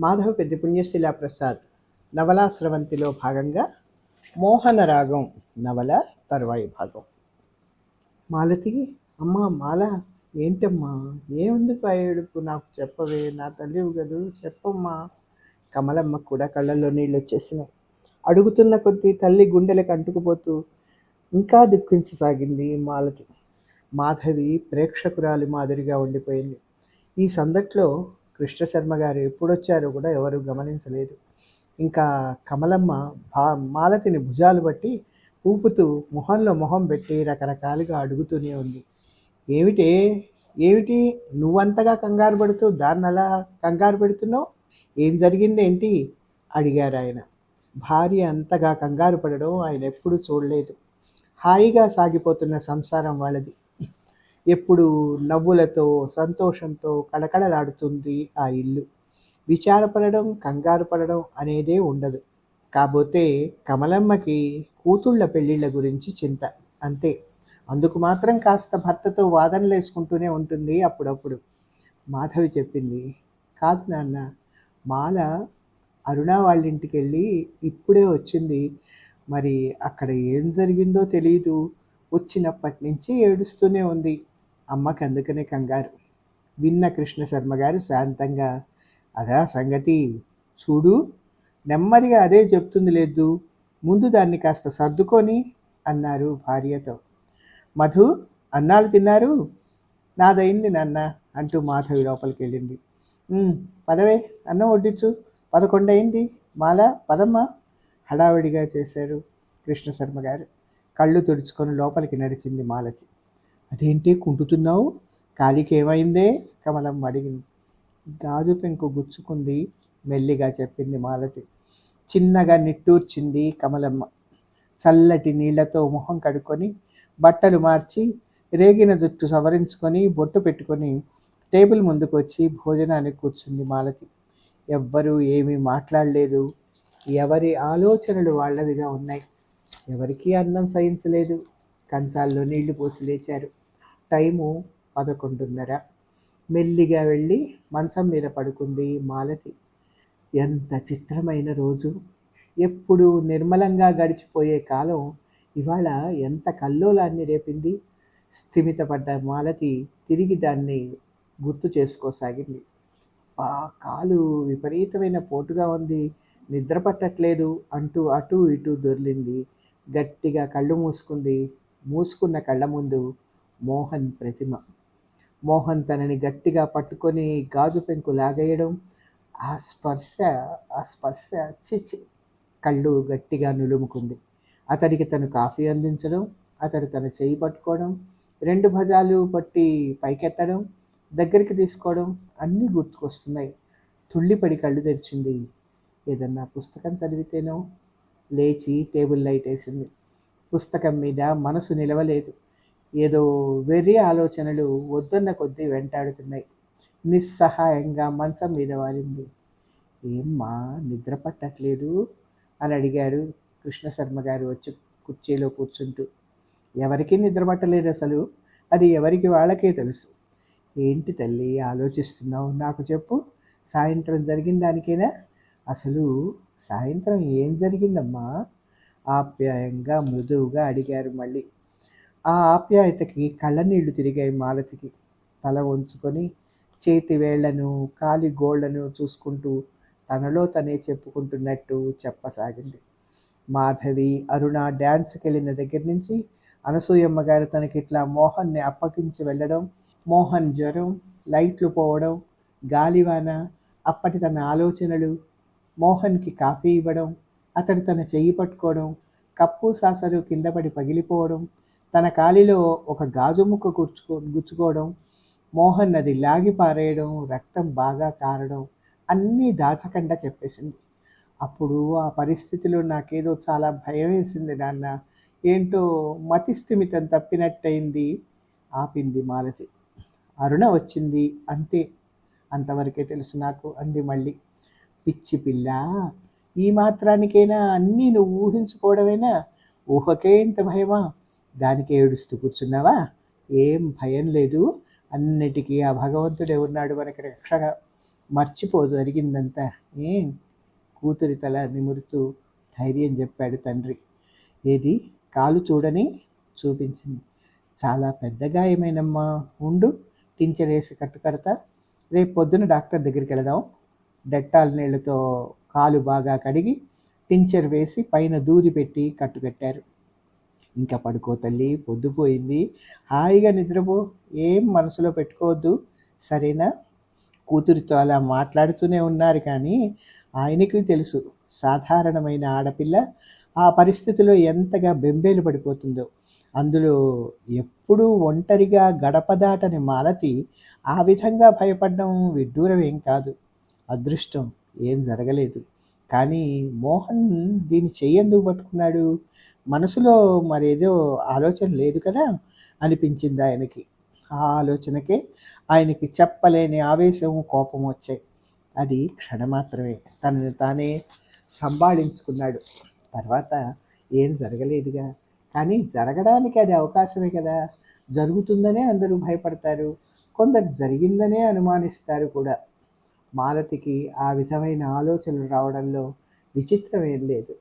మాధవ పెద్ద పుణ్యశిలా ప్రసాద్ నవలా స్రవంతిలో భాగంగా మోహన రాగం నవల తరువాయి భాగం. మాలతి అమ్మ మాల ఏంటమ్మా? ఏముందుకు ఆ ఏడుపు? నాకు చెప్పవే నా తల్లి కదూ చెప్పమ్మా. కమలమ్మ కూడా కళ్ళల్లో నీళ్ళు వచ్చేసినాయి. అడుగుతున్న కొద్దీ తల్లి గుండెలకు అంటుకుపోతూ ఇంకా దుఃఖించసాగింది మాలతి. మాధవి ప్రేక్షకురాలి మాదిరిగా ఉండిపోయింది. ఈ సందట్లో కృష్ణశర్మ గారు ఎప్పుడొచ్చారో కూడా ఎవరు గమనించలేదు. ఇంకా కమలమ్మ భా మాలతిని భుజాలు బట్టి ఊపుతూ మొహంలో మొహం పెట్టి రకరకాలుగా అడుగుతూనే ఉంది. ఏమిటి ఏమిటి? నువ్వంతగా కంగారు పడుతూ దాన్ని అలా కంగారు పెడుతున్నావు? ఏం జరిగిందేంటి? అడిగారు ఆయన. భార్య అంతగా కంగారు పడడం ఆయన ఎప్పుడూ చూడలేదు. హాయిగా సాగిపోతున్న సంసారం వాళ్ళది. ఎప్పుడు నవ్వులతో సంతోషంతో కళకళలాడుతుంది ఆ ఇల్లు. విచారపడడం కంగారు పడడం అనేదే ఉండదు. కాబోతే కమలమ్మకి కూతుళ్ళ పెళ్ళిళ్ళ గురించి చింత. అంతే. అందుకు మాత్రం కాస్త భర్తతో వాదనలు వేసుకుంటూనే ఉంటుంది అప్పుడప్పుడు. మాధవి చెప్పింది కాదు నాన్న మాల అరుణ వాళ్ళింటికి వెళ్ళి ఇప్పుడే వచ్చింది. మరి అక్కడ ఏం జరిగిందో తెలియదు వచ్చినప్పటి నుంచి ఏడుస్తూనే ఉంది. అమ్మకి అందుకనే కంగారు. విన్న కృష్ణశర్మ గారు శాంతంగా అదా సంగతి. చూడు నెమ్మదిగా అదే చెప్తుంది లేదు. ముందు దాన్ని కాస్త సర్దుకొని అన్నారు భార్యతో. మధు అన్నాలు తిన్నారు? నాదైంది నాన్న అంటూ మాధవి లోపలికి వెళ్ళింది. పదవే అన్నం వడ్డించు పదకొండు అయింది మాల పదమ్మ హడావిడిగా చేశారు కృష్ణశర్మ గారు. కళ్ళు తుడుచుకొని లోపలికి నడిచింది మాలతి. అదేంటి కుంటుతున్నావు? కాలికి ఏమైందే? కమలం అడిగింది. గాజు పెంకు గుచ్చుకుంది మెల్లిగా చెప్పింది మాలతి. చిన్నగా నిట్టూర్చింది కమలమ్మ. చల్లటి నీళ్ళతో మొహం కడుక్కొని బట్టలు మార్చి రేగిన జుట్టు సవరించుకొని బొట్టు పెట్టుకొని టేబుల్ ముందుకు వచ్చి భోజనానికి కూర్చుంది మాలతి. ఎవ్వరూ ఏమీ మాట్లాడలేదు. ఎవరి ఆలోచనలు వాళ్ళవిగా ఉన్నాయి. ఎవరికీ అన్నం సహించలేదు. కంచాల్లో నీళ్ళు పోసి లేచారు. టైము పదకొండున్నర. మెల్లిగా వెళ్ళి మంచం మీద పడుకుంది మాలతి. ఎంత చిత్రమైన రోజు. ఎప్పుడు నిర్మలంగా గడిచిపోయే కాలం ఇవాళ ఎంత కల్లోలాన్ని రేపింది. స్థిమితపడ్డ మాలతి తిరిగి దాన్ని గుర్తు చేసుకోసాగింది. ఆ కాలు విపరీతమైన పోటుగా ఉంది. నిద్ర పట్టట్లేదు అంటూ అటు ఇటు దొర్లింది. గట్టిగా కళ్ళు మూసుకుంది మూసుకున్న కళ్ళ ముందు మోహన్ ప్రతిమ. మోహన్ తనని గట్టిగా పట్టుకొని గాజు పెంకు లాగేయడం ఆ స్పర్శ ఆ స్పర్శ చిచి కళ్ళు గట్టిగా నులుముకుంది. అతడికి తను కాఫీ అందించడం అతడు తన చేయి పట్టుకోవడం రెండు భజాలు పట్టి పైకెత్తడం దగ్గరికి తీసుకోవడం అన్నీ గుర్తుకొస్తున్నాయి. తుళ్ళిపడి కళ్ళు తెరిచింది. ఏదన్నా పుస్తకం చదివితేనో లేచి టేబుల్ లైట్ వేసింది. పుస్తకం మీద మనసు నిలవలేదు. ఏదో వెర్రి ఆలోచనలు వద్దన్న కొద్దీ వెంటాడుతున్నాయి. నిస్సహాయంగా మంచం మీద వాలింది ఏమ్మా నిద్ర పట్టట్లేదు? అని అడిగారు కృష్ణశర్మ గారు వచ్చి కుర్చీలో కూర్చుంటూ. ఎవరికీ నిద్ర పట్టలేదు అసలు? అది ఎవరికి వాళ్ళకే తెలుసు. ఏంటి తల్లి ఆలోచిస్తున్నావు నాకు చెప్పు. సాయంత్రం జరిగిన దానికైనా? అసలు సాయంత్రం ఏం జరిగిందమ్మా? ఆప్యాయంగా మృదువుగా అడిగారు మళ్ళీ. ఆ ఆప్యాయతకి కళ్ళనీళ్ళు తిరిగాయి మాలతికి. తల వంచుకొని చేతి వేళ్ళను కాలి గోళ్ళను చూసుకుంటూ తనలో తనే చెప్పుకుంటున్నట్టు చెప్పసాగింది. మాధవి అరుణ డ్యాన్స్కి వెళ్ళిన దగ్గర నుంచి అనసూయమ్మ గారు తనకి ఇట్లా మోహన్ని అప్పగించి వెళ్ళడం మోహన్ జ్వరం లైట్లు పోవడం గాలివాన అప్పటి తన ఆలోచనలు మోహన్కి కాఫీ ఇవ్వడం అతడు తన చెయ్యి పట్టుకోవడం కప్పు సాసరు కింద పడి పగిలిపోవడం తన కాలిలో ఒక గాజు ముక్క గుచ్చుకో గుచ్చుకోవడం మోహన్ నది లాగి పారేయడం రక్తం బాగా కారడం అన్నీ దాచకుండా చెప్పేసింది. అప్పుడు ఆ పరిస్థితిలో నాకేదో చాలా భయం వేసింది నాన్న. ఏంటో మతి స్థిమితం తప్పినట్టయింది ఆపింది మాలతి. అరుణ వచ్చింది అంతే. అంతవరకే తెలుసు నాకు అంది మళ్ళీ. పిచ్చి పిల్ల ఈ మాత్రానికైనా అన్నీ నువ్వు ఊహించుకోవడమేనా? ఊహకే ఇంత భయమా? దానికి ఏడుస్తూ కూర్చున్నావా? ఏం భయం లేదు. అన్నిటికీ ఆ భగవంతుడే ఉన్నాడు మనకి రక్షగా. మర్చిపో జరిగిందంతా ఏం? కూతురి తల నిమురుతూ ధైర్యం చెప్పాడు తండ్రి. ఏది? కాలు చూడని? చూపించింది. చాలా పెద్ద గాయమేనమ్మా. ఉండు టించర్ వేసి రేపు పొద్దున డాక్టర్ దగ్గరికి వెళదాం. డెట్టాల్ నీళ్ళతో కాలు బాగా కడిగి టించర్ వేసి పైన దూరి పెట్టి కట్టుకట్టారు ఇంకా పడుకో తల్లి పొద్దుపోయింది హాయిగా నిద్రపో ఏం మనసులో పెట్టుకోవద్దు. సరేనా? కూతురితో అలా మాట్లాడుతూనే ఉన్నారు కానీ ఆయనకి తెలుసు సాధారణమైన ఆడపిల్ల ఆ పరిస్థితిలో ఎంతగా బెంబేలు పడిపోతుందో. అందులో ఎప్పుడూ ఒంటరిగా గడప దాటని మాలతి ఆ విధంగా భయపడడం విడ్డూరం ఏం కాదు. అదృష్టం. ఏం జరగలేదు. కానీ మోహన్ దీన్ని చెయ్యందుకు పట్టుకున్నాడు. మనసులో మరేదో ఆలోచన లేదు కదా అనిపించింది ఆయనకి. ఆ ఆలోచనకే ఆయనకి చెప్పలేని ఆవేశం కోపం వచ్చాయి. అది క్షణమాత్రమే తనని తానే సంభాళించుకున్నాడు. తర్వాత ఏం జరగలేదుగా. కానీ జరగడానికి అది అవకాశమే కదా. జరుగుతుందనే అందరూ భయపడతారు. కొందరు జరిగిందనే అనుమానిస్తారు కూడా. మాలతికి ఆ విధమైన ఆలోచనలు రావడంలో విచిత్రమేం లేదు.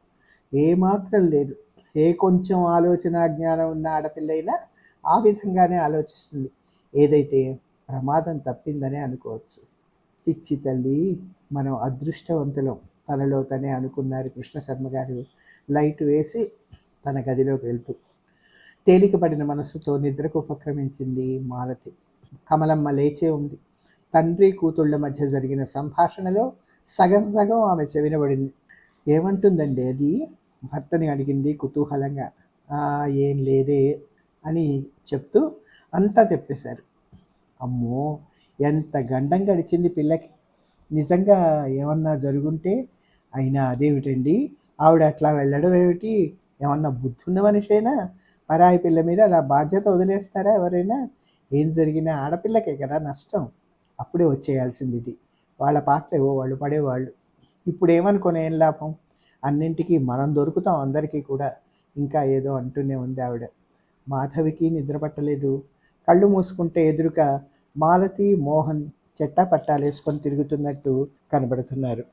ఏమాత్రం లేదు. ఏ కొంచెం ఆలోచన జ్ఞానం ఉన్న ఆడపిల్లైనా ఆ విధంగానే ఆలోచిస్తుంది. ఏదైతే ప్రమాదం తప్పిందనే అనుకోవచ్చు. పిచ్చి తల్లి మనం అదృష్టవంతులం. తనలో తనే అనుకున్నారు కృష్ణ శర్మ గారు. లైట్ వేసి తన గదిలోకి వెళ్తూ తేలికపడిన మనస్సుతో నిద్రకు ఉపక్రమించింది మాలతి. కమలమ్మ లేచే ఉంది. తండ్రి కూతుళ్ళ మధ్య జరిగిన సంభాషణలో సగం సగం ఆమె చెవినబడింది ఏమంటుందండి అది? భర్తని అడిగింది కుతూహలంగా. ఏం లేదే అని చెప్తూ అంతా తెప్పేశారు. అమ్మో ఎంత గండం గడిచింది పిల్లకి. నిజంగా ఏమన్నా జరుగుంటే అయినా అదేమిటండి? ఆవిడ అట్లా వెళ్ళడం ఏమిటి? ఏమన్నా బుద్ధున్న మనిషైనా? పరాయి పిల్ల మీద అలా బాధ్యత వదిలేస్తారా ఎవరైనా? ఏం జరిగినా ఆడపిల్లకే కదా నష్టం. అప్పుడే వచ్చేయాల్సింది ఇది వాళ్ళ పాటలు వాళ్ళు పడేవాళ్ళు. ఇప్పుడు ఏమనుకునే ఏం లాభం? అన్నింటికీ మనం దొరుకుతాం అందరికీ కూడా. ఇంకా ఏదో అంటూనే ఉంది ఆవిడ. మాధవికి నిద్రపట్టలేదు కళ్ళు మూసుకుంటే ఎదురుగా మాలతి మోహన్ చెట్టా పట్టాలేసుకొని తిరుగుతున్నట్టు కనబడుతున్నారు.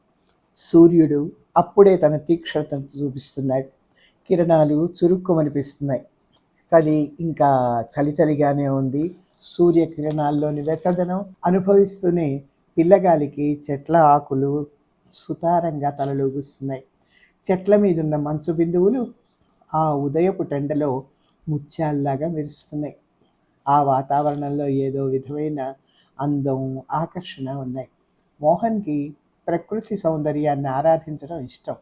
సూర్యుడు అప్పుడే తన తీక్షణతను చూపిస్తున్నాడు. కిరణాలు చురుక్కుమనిపిస్తున్నాయి. చలి ఇంకా చలి చలిగానే ఉంది. సూర్యకిరణాల్లోని వెచ్చదనం అనుభవిస్తూనే పిల్లగాలికి చెట్ల ఆకులు సుతారంగా తలలూగుస్తున్నాయి. చెట్ల మీదున్న మంచు బిందువులు ఆ ఉదయపు టెండలో ముత్యాల్లాగా మెరుస్తున్నాయి. ఆ వాతావరణంలో ఏదో విధమైన అందం ఆకర్షణ ఉన్నాయి. మోహన్కి ప్రకృతి సౌందర్యాన్ని ఆరాధించడం ఇష్టం.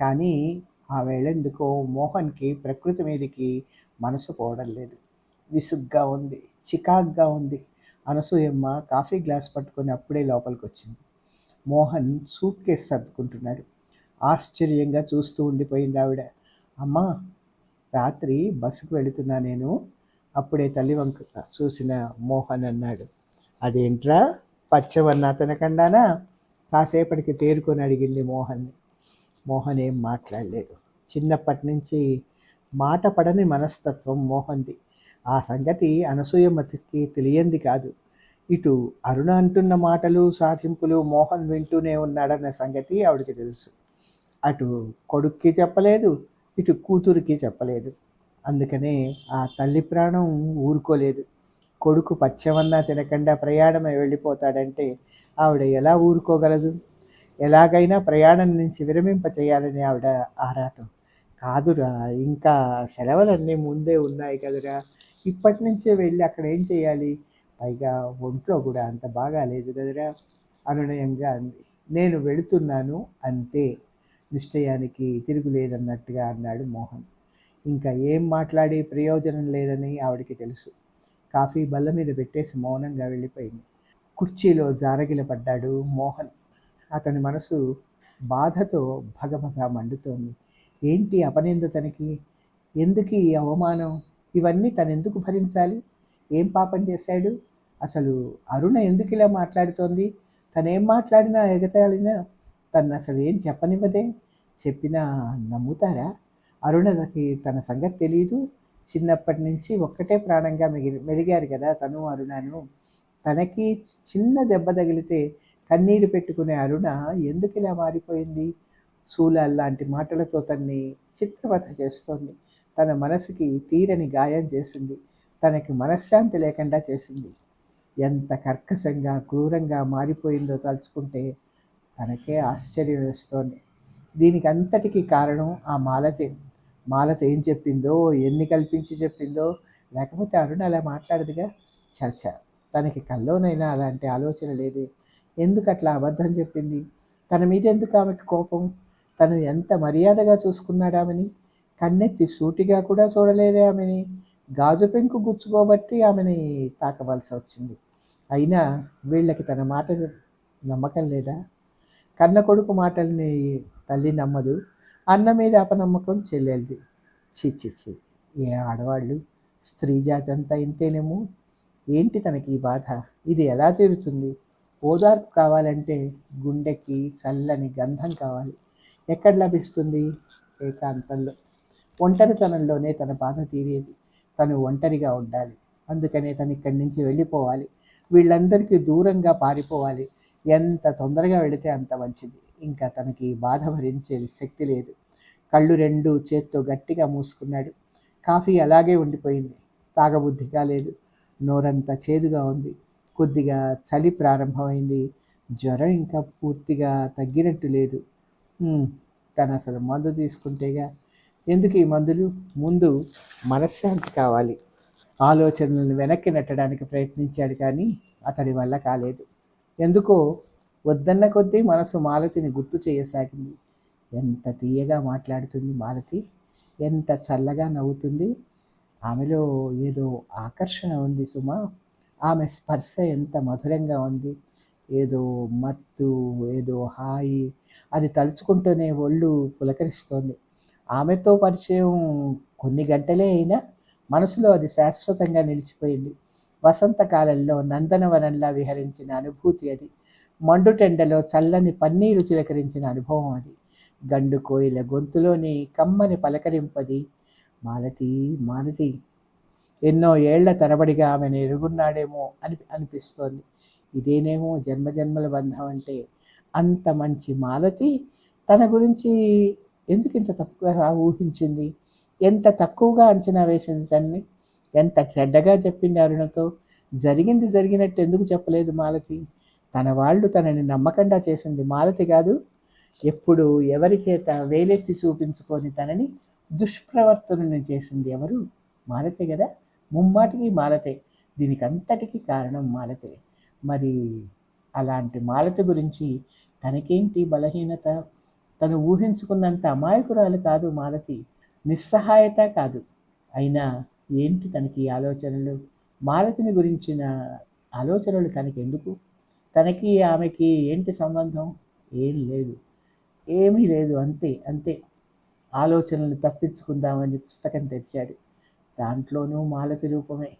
కానీ ఆ వేళెందుకో మోహన్కి ప్రకృతి మీదకి మనసు పోవడం లేదు. విసుగ్గా ఉంది చికాగ్గా ఉంది. అనసూయమ్మ కాఫీ గ్లాస్ పట్టుకొని అప్పుడే లోపలికి వచ్చింది మోహన్ సూట్ కేసు సర్దుకుంటున్నాడు. ఆశ్చర్యంగా చూస్తూ ఉండిపోయింది ఆవిడ. అమ్మా రాత్రి బస్సుకు వెళుతున్నా నేను. అప్పుడే తల్లి వంక చూసిన మోహన్ అన్నాడు. అదేంట్రా? పచ్చవన్న అతనకండానా కాసేపటికి తేరుకొని అడిగింది మోహన్ని. మోహన్ ఏం మాట్లాడలేదు. చిన్నప్పటి నుంచి మాట పడని మనస్తత్వం మోహన్ది. ఆ సంగతి అనసూయమతికి తెలియంది కాదు. ఇటు అరుణ అంటున్న మాటలు సాధింపులు మోహన్ వింటూనే ఉన్నాడన్న సంగతి ఆవిడకి తెలుసు. అటు కొడుక్కి చెప్పలేదు ఇటు కూతురికి చెప్పలేదు. అందుకనే ఆ తల్లి ప్రాణం ఊరుకోలేదు. కొడుకు పచ్చమన్నా తినకుండా ప్రయాణమై వెళ్ళిపోతాడంటే ఆవిడ ఎలా ఊరుకోగలదు? ఎలాగైనా ప్రయాణం నుంచి విరమింప చేయాలని ఆవిడ ఆరాటం. కాదురా ఇంకా సెలవులన్నీ ముందే ఉన్నాయి కదురా. ఇప్పటి నుంచే వెళ్ళి అక్కడ ఏం చేయాలి? పైగా ఒంట్లో కూడా అంత బాగా లేదు కదరా? అనునయంగా అంది. నేను వెళుతున్నాను అంతే. నిశ్చయానికి తిరుగులేదన్నట్టుగా అన్నాడు మోహన్. ఇంకా ఏం మాట్లాడి ప్రయోజనం లేదని ఆవిడకి తెలుసు. కాఫీ బల్ల మీద పెట్టేసి మౌనంగా వెళ్ళిపోయింది. కుర్చీలో జారగిల పడ్డాడు మోహన్. అతని మనసు బాధతో భగభగ మండుతోంది. ఏంటి అపనింద తనకి? ఎందుకు ఈ అవమానం? ఇవన్నీ తను ఎందుకు భరించాలి? ఏం పాపం చేశాడు? అసలు అరుణ ఎందుకు ఇలా మాట్లాడుతోంది? తనేం మాట్లాడినా ఎగతాళినా తను అసలు ఏం చెప్పనివ్వదే? చెప్పినా నమ్ముతారా? అరుణకి తన సంగతి తెలియదు చిన్నప్పటి నుంచి ఒక్కటే ప్రాణంగా మిగిలి మెలిగారు కదా తను అరుణను. తనకి చిన్న దెబ్బ తగిలితే కన్నీరు పెట్టుకునే అరుణ ఎందుకు ఇలా మారిపోయింది? శూలాల్ లాంటి మాటలతో తన్ని చిత్రవధ చేస్తోంది. తన మనసుకి తీరని గాయం చేసింది. తనకి మనశ్శాంతి లేకుండా చేసింది. ఎంత కర్కశంగా క్రూరంగా మారిపోయిందో తలుచుకుంటే తనకే ఆశ్చర్యం వేస్తోంది. దీనికి అంతటికీ కారణం ఆ మాలతే. మాలత ఏం చెప్పిందో ఎన్ని కల్పించి చెప్పిందో లేకపోతే అరుణ అలా మాట్లాడదుగా? చర్చ తనకి కల్లోనైనా అలాంటి ఆలోచన లేదే. ఎందుకు అట్లా అబద్ధం చెప్పింది? తన మీద ఎందుకు ఆమెకు కోపం? తను ఎంత మర్యాదగా చూసుకున్నాడామని? కన్నెత్తి సూటిగా కూడా చూడలేదే ఆమెని. గాజు పెంకు గుచ్చుకోబట్టి ఆమెని తాకవలసి వచ్చింది. అయినా వీళ్ళకి తన మాట నమ్మకం లేదా? కన్న కొడుకు మాటల్ని తల్లి నమ్మదు. అన్న మీద అపనమ్మకం చెల్లెలిది. చీచిచి ఏ ఆడవాళ్ళు? స్త్రీ జాతి అంతా ఇంతేనేమో? ఏంటి తనకి ఈ బాధ? ఇది ఎలా తీరుతుంది? ఓదార్పు కావాలంటే గుండెకి చల్లని గంధం కావాలి. ఎక్కడ లభిస్తుంది? ఏకాంతంలో. ఒంటరితనంలోనే తన బాధ తీరేది. తను ఒంటరిగా ఉండాలి. అందుకనే తను ఇక్కడి నుంచి వెళ్ళిపోవాలి. వీళ్ళందరికీ దూరంగా పారిపోవాలి. ఎంత తొందరగా వెళితే అంత మంచిది. ఇంకా తనకి బాధ భరించే శక్తి లేదు. కళ్ళు రెండు చేత్తో గట్టిగా మూసుకున్నాడు. కాఫీ అలాగే ఉండిపోయింది. తాగబుద్ధిగా లేదు. నోరంతా చేదుగా ఉంది. కొద్దిగా చలి ప్రారంభమైంది. జ్వరం ఇంకా పూర్తిగా తగ్గినట్టు లేదు. తను అసలు మందు తీసుకుంటేగా ఎందుకు ఈ మందులు? ముందు మనశ్శాంతి కావాలి. ఆలోచనలను వెనక్కి నెట్టడానికి ప్రయత్నించాడు కానీ అతడి వల్ల కాలేదు. ఎందుకో వద్దన్న కొద్దీ మనసు మాలతిని గుర్తు చేయసాగింది. ఎంత తీయగా మాట్లాడుతుంది మాలతి? ఎంత చల్లగా నవ్వుతుంది? ఆమెలో ఏదో ఆకర్షణ ఉంది సుమా. ఆమె స్పర్శ ఎంత మధురంగా ఉంది. ఏదో మత్తు ఏదో హాయి. అది తలుచుకుంటూనే ఒళ్ళు పులకరిస్తోంది. ఆమెతో పరిచయం కొన్ని గంటలే అయినా మనసులో అది శాశ్వతంగా నిలిచిపోయింది. వసంతకాలంలో నందనవనంలా విహరించిన అనుభూతి అది. మండుటెండలో చల్లని పన్నీరు చిలకరించిన అనుభవం అది. గండు కోయిల గొంతులోని కమ్మని పలకరింపది మాలతి మాలతి. ఎన్నో ఏళ్ళ తరబడిగా ఆమెను ఎరుగున్నాడేమో అని అనిపిస్తోంది. ఇదేనేమో జన్మజన్మల బంధం అంటే అంత మంచి మాలతి? తన గురించి ఎందుకు ఇంత తప్పుగా ఊహించింది? ఎంత తక్కువగా అంచనా వేసింది తన్ని? ఎంత చెడ్డగా చెప్పింది అరుణతో? జరిగింది జరిగినట్టు ఎందుకు చెప్పలేదు మాలతి? తన వాళ్ళు తనని నమ్మకండా చేసింది మాలతి కాదు. ఎప్పుడు ఎవరి చేత వేలెత్తి చూపించుకొని తనని దుష్ప్రవర్తనని చేసింది ఎవరు? మాలతే కదా? ముమ్మాటికి మాలతే. దీనికి అంతటికి కారణం మాలతే. మరి అలాంటి మాలతి గురించి తనకేంటి బలహీనత? తను ఊహించుకున్నంత అమాయకురాలు కాదు మాలతి నిస్సహాయత కాదు. అయినా ఏంటి తనకి ఆలోచనలు? మాలతిని గురించిన ఆలోచనలు తనకి ఎందుకు తనకి ఆమెకి ఏంటి సంబంధం? ఏం లేదు. ఏమీ లేదు అంతే అంతే. ఆలోచనలు తప్పించుకుందామని పుస్తకం తెరిచాడు. దాంట్లోనూ మాలతి రూపమే.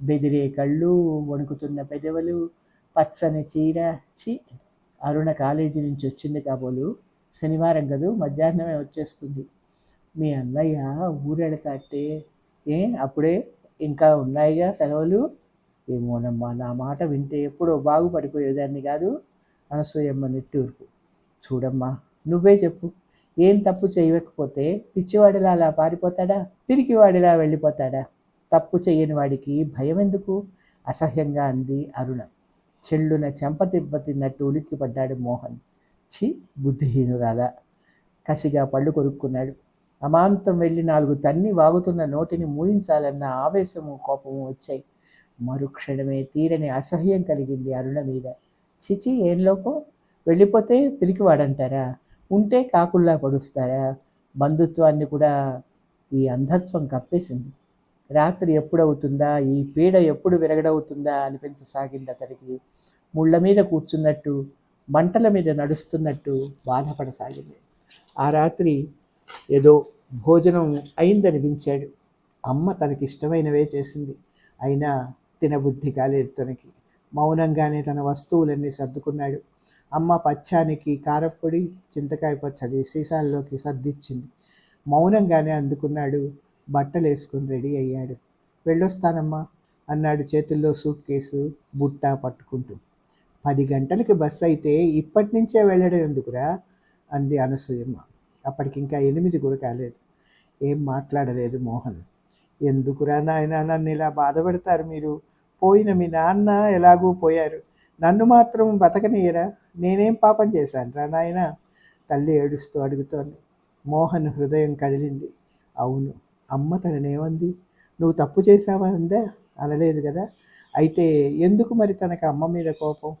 బెదిరే కళ్ళు వణుకుతున్న పెదవులు పచ్చని చీర చీ అరుణ కాలేజీ నుంచి వచ్చింది కాబోలు శనివారం కదూ మధ్యాహ్నమే వచ్చేస్తుంది. మీ అన్నయ్య ఊరెళతాటే ఏ? అప్పుడే ఇంకా ఉన్నాయిగా సెలవులు? ఏమోనమ్మా నా మాట వింటే ఎప్పుడో బాగుపడిపోయేదాన్ని కాదు అనసూయమ్మ నిట్టూర్పు. చూడమ్మా నువ్వే చెప్పు ఏం తప్పు చేయకపోతే పిచ్చివాడిలా అలా పారిపోతాడా? పిరికివాడిలా వెళ్ళిపోతాడా? తప్పు చేయని వాడికి భయం ఎందుకు? అసహ్యంగా అంది అరుణ. చెల్లున చెంప తిన్నట్టు ఉలిక్కిపడ్డాడు మోహన్. చి బుద్ధిహీనురాల కసిగా పళ్ళు కొరుక్కున్నాడు. అమాంతం వెళ్ళి నాలుగు తన్ని వాగుతున్న నోటిని మూయించాలన్న ఆవేశము కోపము వచ్చాయి. మరుక్షణమే తీరని అసహ్యం కలిగింది అరుణ మీద. చిచి ఏం లోపం వెళ్ళిపోతే పిరికివాడంటారా? ఉంటే కాకుల్లా పొడుస్తారా? బంధుత్వాన్ని కూడా ఈ అంధత్వం కప్పేసింది. రాత్రి ఎప్పుడవుతుందా? ఈ పీడ ఎప్పుడు విరగడవుతుందా? అనిపించసాగింది అతడికి ముళ్ళ మీద కూర్చున్నట్టు మంటల మీద నడుస్తున్నట్టు బాధపడసాగింది. ఆ రాత్రి ఏదో భోజనం అయిందనిపించాడు. అమ్మ తనకి ఇష్టమైనవే చేసింది. అయినా తినబుద్ధి కాలేదు తనకి. మౌనంగానే తన వస్తువులన్నీ సర్దుకున్నాడు. అమ్మ పచ్చానికి కారప్పొడి చింతకాయ పచ్చడి సీసాల్లోకి సర్దిచ్చింది. మౌనంగానే అందుకున్నాడు. బట్టలు వేసుకుని రెడీ అయ్యాడు. వెళ్ళొస్తానమ్మా అన్నాడు చేతుల్లో సూట్ కేసు బుట్ట పట్టుకుంటూ. పది గంటలకి బస్సు అయితే ఇప్పటి నుంచే వెళ్ళడం ఎందుకురా? అంది అనసూయమ్మ. అప్పటికి ఇంకా ఎనిమిది కూడా కాలేదు. ఏం మాట్లాడలేదు మోహన్. ఎందుకురా నాయన నన్ను ఇలా బాధపడతారు మీరు? పోయిన మీ నాన్న ఎలాగూ పోయారు. నన్ను మాత్రం బతకనీయరా? నేనేం పాపం చేశాను రా నాయన? తల్లి ఏడుస్తూ అడుగుతోంది. మోహన్ హృదయం కదిలింది. అవును అమ్మ తననేమంది? నువ్వు తప్పు చేశావా అందా? అనలేదు కదా. అయితే ఎందుకు మరి తనకు అమ్మ మీద కోపం?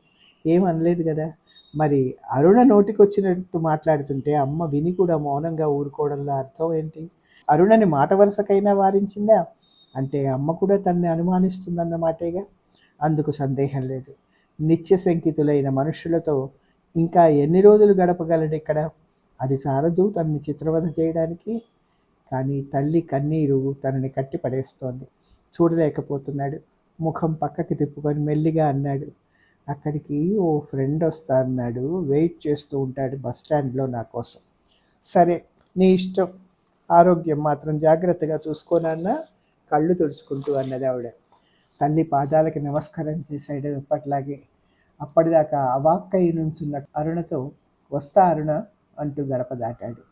ఏం అనలేదు కదా. మరి అరుణ నోటికొచ్చినట్టు మాట్లాడుతుంటే అమ్మ విని కూడా మౌనంగా ఊరుకోవడంలో అర్థం ఏంటి? అరుణని మాట వరుసకైనా వారించిందా? అంటే అమ్మ కూడా తన్ని అనుమానిస్తుందన్నమాటేగా అందుకు సందేహం లేదు. నిత్య శంకితులైన మనుషులతో ఇంకా ఎన్ని రోజులు గడపగలడు ఇక్కడ? అది చాలదు తనని చిత్రవధ చేయడానికి. కానీ తల్లి కన్నీరు తనని కట్టి పడేస్తోంది చూడలేకపోతున్నాడు. ముఖం పక్కకి తిప్పుకొని మెల్లిగా అన్నాడు. అక్కడికి ఓ ఫ్రెండ్ వస్తా అన్నాడు వెయిట్ చేస్తూ ఉంటాడు బస్ స్టాండ్లో నా కోసం. సరే నీ ఇష్టం. ఆరోగ్యం మాత్రం జాగ్రత్తగా చూసుకోనన్న కళ్ళు తుడుచుకుంటూ అన్నది ఆవిడ. తల్లి పాదాలకి నమస్కారం చేశాడు ఎప్పట్లాగే అప్పటిదాకా అవాక్కయ్య నుంచున్న అరుణతో వస్తా అరుణ అంటూ గడప దాటాడు.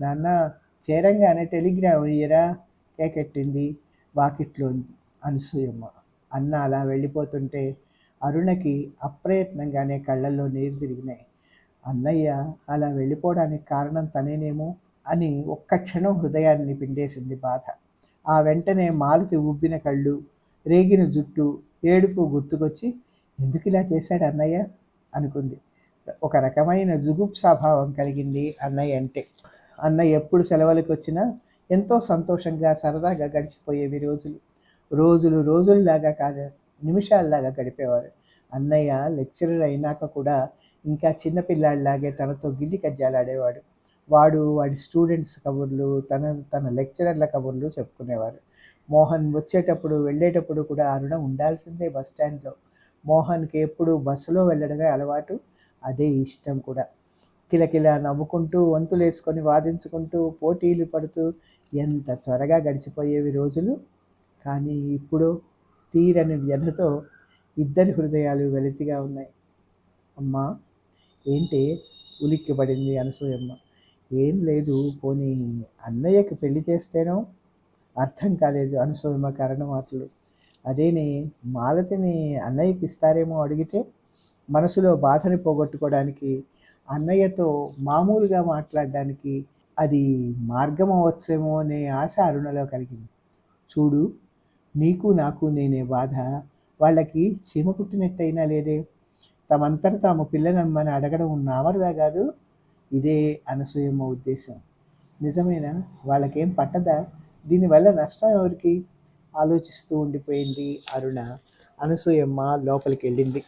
నాన్న చేరంగానే టెలిగ్రామ్ ఇయ్యరా? కేకెట్టింది? వాకిట్లో అనసూయమ్మ. అన్న అలా వెళ్ళిపోతుంటే అరుణకి అప్రయత్నంగానే కళ్ళల్లో నీరు తిరిగినాయి. అన్నయ్య అలా వెళ్ళిపోవడానికి కారణం తనేనేమో అని ఒక్క క్షణం హృదయాన్ని పిండేసింది బాధ. ఆ వెంటనే మాలతి ఉబ్బిన కళ్ళు రేగిన జుట్టు ఏడుపు గుర్తుకొచ్చి ఎందుకు ఇలా చేశాడు అన్నయ్య? అనుకుంది. ఒక రకమైన జుగుప్సాభావం కలిగింది అన్నయ్య అంటే. అన్నయ్య ఎప్పుడు సెలవులకు వచ్చినా ఎంతో సంతోషంగా సరదాగా గడిచిపోయేవి రోజులు. రోజులు రోజుల్లాగా కాదు నిమిషాల్లాగా గడిపేవారు. అన్నయ్య లెక్చరర్ అయినాక కూడా ఇంకా చిన్నపిల్లాడిలాగే తనతో గిల్లి కజ్జాలాడేవాడు వాడు వాడి స్టూడెంట్స్ కబుర్లు తన తన లెక్చరర్ల కబుర్లు చెప్పుకునేవారు. మోహన్ వచ్చేటప్పుడు వెళ్ళేటప్పుడు కూడా అరుణ ఉండాల్సిందే బస్ స్టాండ్లో. మోహన్కి ఎప్పుడు బస్సులో వెళ్ళడమే అలవాటు అదే ఇష్టం కూడా. కిలకిల నవ్వుకుంటూ వంతులు వేసుకొని వాదించుకుంటూ పోటీలు పడుతూ ఎంత త్వరగా గడిచిపోయేవి రోజులు. కానీ ఇప్పుడు తీరని వ్యధతో ఇద్దరి హృదయాలు వెలితిగా ఉన్నాయి. అమ్మా ఏంటి ఉలిక్కిపడింది అనసూయమ్మ? ఏం లేదు పోనీ అన్నయ్యకి పెళ్ళి చేస్తేనో? అర్థం కాలేదు అనసూయమ్మ కారణం మాటలు. అదేనే మాలతిని అన్నయ్యకి ఇస్తారేమో అడిగితే మనసులో బాధని పోగొట్టుకోవడానికి అన్నయ్యతో మామూలుగా మాట్లాడడానికి అది మార్గం అవచ్చేమో అనే ఆశ అరుణలో కలిగింది. చూడు నీకు నాకు నేనే బాధ. వాళ్ళకి చీమ కుట్టినట్టయినా లేదే. తమంతట తాము పిల్లనమ్మని అడగడం నావరదా కాదు? ఇదే అనసూయమ్మ ఉద్దేశం. నిజమేనా? వాళ్ళకేం పట్టదా? దీనివల్ల నష్టం ఎవరికి? ఆలోచిస్తూ ఉండిపోయింది అరుణ. అనసూయమ్మ లోపలికి వెళ్ళింది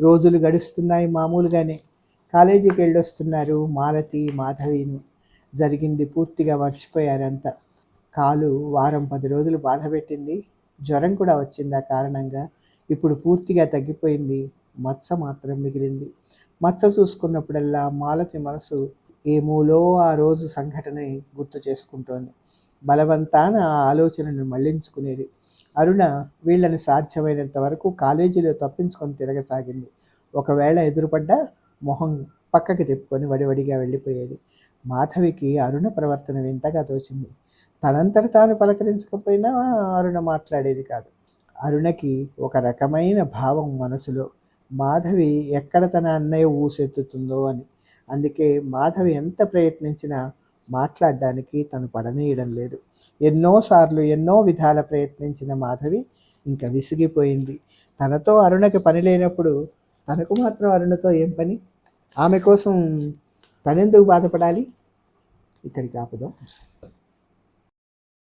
రోజులు గడుస్తున్నాయి మామూలుగానే. కాలేజీకి వెళ్ళొస్తున్నారు మాలతి మాధవిను. జరిగింది పూర్తిగా మర్చిపోయారంతా. కాలు వారం పది రోజులు బాధ పెట్టింది. జ్వరం కూడా వచ్చింది ఆ కారణంగా? ఇప్పుడు పూర్తిగా తగ్గిపోయింది. మచ్చ మాత్రం మిగిలింది. మచ్చ చూసుకున్నప్పుడల్లా మాలతి మనసు ఏమూలో ఆ రోజు సంఘటనని గుర్తు చేసుకుంటోంది. బలవంతాన ఆ ఆలోచనను మళ్ళించుకునేది. అరుణ వీళ్ళని సాధ్యమైనంత వరకు కాలేజీలో తప్పించుకొని తిరగసాగింది. ఒకవేళ ఎదురుపడ్డా మొహం పక్కకి తిప్పుకొని వడివడిగా వెళ్ళిపోయేది. మాధవికి అరుణ ప్రవర్తన వింతగా తోచింది. తనంతట తాను పలకరించకపోయినా అరుణ మాట్లాడేది కాదు. అరుణకి ఒక రకమైన భావం మనసులో మాధవి ఎక్కడ తన అన్నయ్య ఊసెత్తుతుందో అని. అందుకే మాధవి ఎంత ప్రయత్నించినా మాట్లాడడానికి తను పడనీయడం లేదు. ఎన్నోసార్లు ఎన్నో విధాల ప్రయత్నించిన మాధవి ఇంకా విసిగిపోయింది. తనతో అరుణకి పని లేనప్పుడు తనకు మాత్రం అరుణతో ఏం పని? ఆమె కోసం తనెందుకు బాధపడాలి? ఇక్కడికి ఆపుదాం.